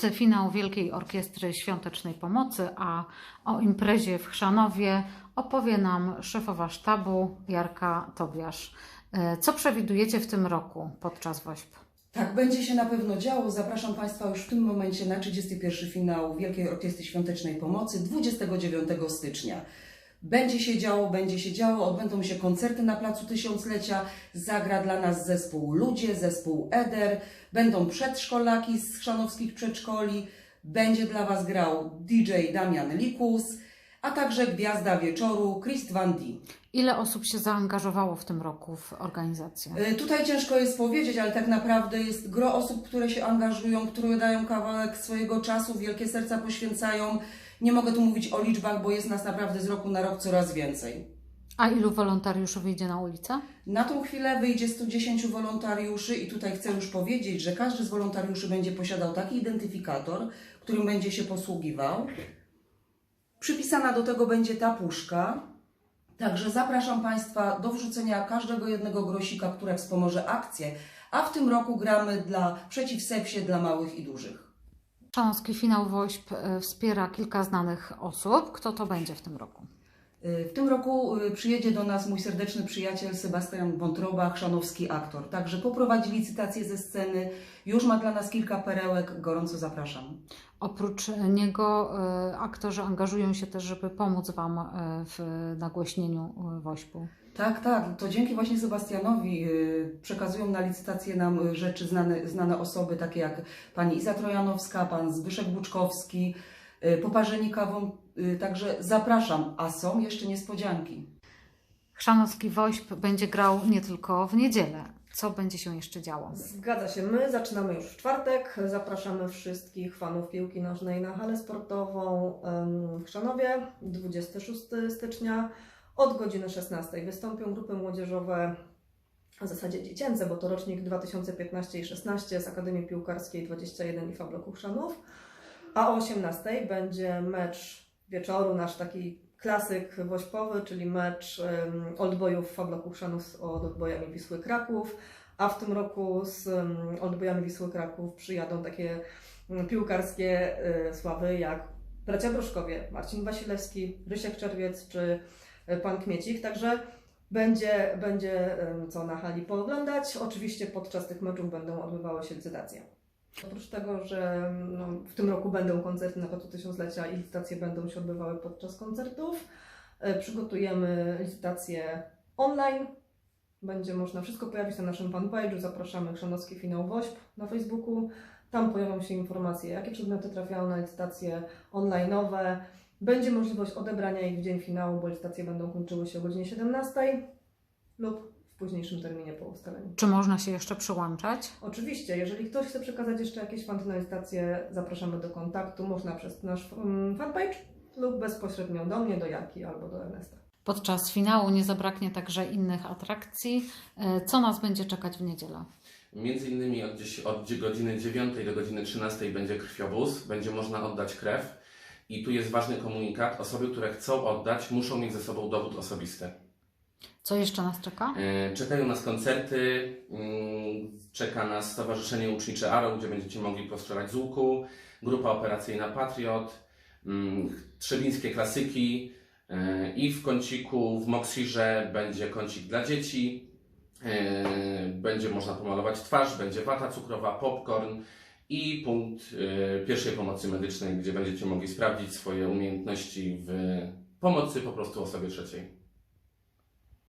Wkrótce finał Wielkiej Orkiestry Świątecznej Pomocy, a o imprezie w Chrzanowie opowie nam szefowa sztabu Jarka Tobiasz. E, Co przewidujecie w tym roku podczas WOŚP? Tak, będzie się na pewno działo. Zapraszam Państwa już w tym momencie na 31 finał Wielkiej Orkiestry Świątecznej Pomocy 29 stycznia. Będzie się działo, będzie się działo, odbędą się koncerty na Placu Tysiąclecia, zagra dla nas zespół Ludzie, zespół Eder, będą przedszkolaki z chrzanowskich przedszkoli, będzie dla Was grał DJ Damian Likus, a także gwiazda wieczoru Christ Van Die. Ile osób się zaangażowało w tym roku w organizację? Y, Tutaj ciężko jest powiedzieć, ale tak naprawdę jest gro osób, które się angażują, które dają kawałek swojego czasu, wielkie serca poświęcają. Nie mogę tu mówić o liczbach, bo jest nas naprawdę z roku na rok coraz więcej. A ilu wolontariuszy wyjdzie na ulicę? Na tą chwilę wyjdzie 110 wolontariuszy i tutaj chcę już powiedzieć, że każdy z wolontariuszy będzie posiadał taki identyfikator, którym będzie się posługiwał. Przypisana do tego będzie ta puszka. Także zapraszam Państwa do wrzucenia każdego jednego grosika, które wspomoże akcję, a w tym roku gramy dla przeciw sepsie dla małych i dużych. Chrzanowski finał WOŚP e, wspiera kilka znanych osób. Kto to będzie w tym roku? Y, W tym roku y, przyjedzie do nas mój serdeczny przyjaciel Sebastian Wątroba, chrzanowski aktor. Także poprowadzi licytację ze sceny, już ma dla nas kilka perełek, gorąco zapraszam. Oprócz niego e, aktorzy angażują się też, żeby pomóc Wam w nagłośnieniu WOŚP-u. Tak, tak, to dzięki właśnie Sebastianowi y, przekazują na licytację nam y, rzeczy znane, znane osoby, takie jak pani Iza Trojanowska, pan Zbyszek Buczkowski, y, poparzeni kawą, y, także zapraszam, a są jeszcze niespodzianki. Chrzanowski WOŚP będzie grał nie tylko w niedzielę. Co będzie się jeszcze działo? Zgadza się, my zaczynamy już w czwartek. Zapraszamy wszystkich fanów piłki nożnej na halę sportową w Chrzanowie 26 stycznia od godziny 16. Wystąpią grupy młodzieżowe, w zasadzie dziecięce, bo to rocznik 2015 i 16 z Akademii Piłkarskiej 21 i Fabloku Chrzanów. A o 18 będzie mecz wieczoru, nasz taki klasyk wośpowy, czyli mecz Oldboyów Fabloku Chrzanów z Oldboyami Wisły Kraków. A w tym roku z Oldboyami Wisły Kraków przyjadą takie um, piłkarskie y, sławy jak bracia Broszkowie, Marcin Wasilewski, Rysiek Czerwiec czy y, pan Kmiecik. Także będzie, będzie co na hali pooglądać. Oczywiście podczas tych meczów będą odbywały się licytacje. Oprócz tego, że no, w tym roku będą koncerty na Placu Tysiąclecia i licytacje będą się odbywały podczas koncertów, e, przygotujemy licytacje online. Będzie można wszystko pojawić na naszym fanpage'u. Zapraszamy Chrzanowski Finał WOŚP na Facebooku. Tam pojawią się informacje, jakie przedmioty trafiają na licytacje online'owe. Będzie możliwość odebrania ich w dzień finału, bo licytacje będą kończyły się o godzinie 17 lub późniejszym terminie po ustaleniu. Czy można się jeszcze przyłączać? Oczywiście, jeżeli ktoś chce przekazać jeszcze jakieś fanty na licytację, zapraszamy do kontaktu. Można przez nasz mm, fanpage lub bezpośrednio do mnie, do Jaki albo do Ernesta. Podczas finału nie zabraknie także innych atrakcji. E, Co nas będzie czekać w niedzielę? Między innymi od, dziś- od godziny 9 do godziny 13 będzie krwiobóz, będzie można oddać krew. I tu jest ważny komunikat. Osoby, które chcą oddać, muszą mieć ze sobą dowód osobisty. Co jeszcze nas czeka? E, Czekają nas koncerty, mm, czeka nas Stowarzyszenie Ucznicze Aro, gdzie będziecie mogli postrzelać z łuku, grupa operacyjna Patriot, mm, trzebińskie klasyki e, i w kąciku w Moksirze będzie kącik dla dzieci, e, będzie można pomalować twarz, będzie wata cukrowa, popcorn i punkt pierwszej pomocy medycznej, gdzie będziecie mogli sprawdzić swoje umiejętności w pomocy po prostu osobie trzeciej.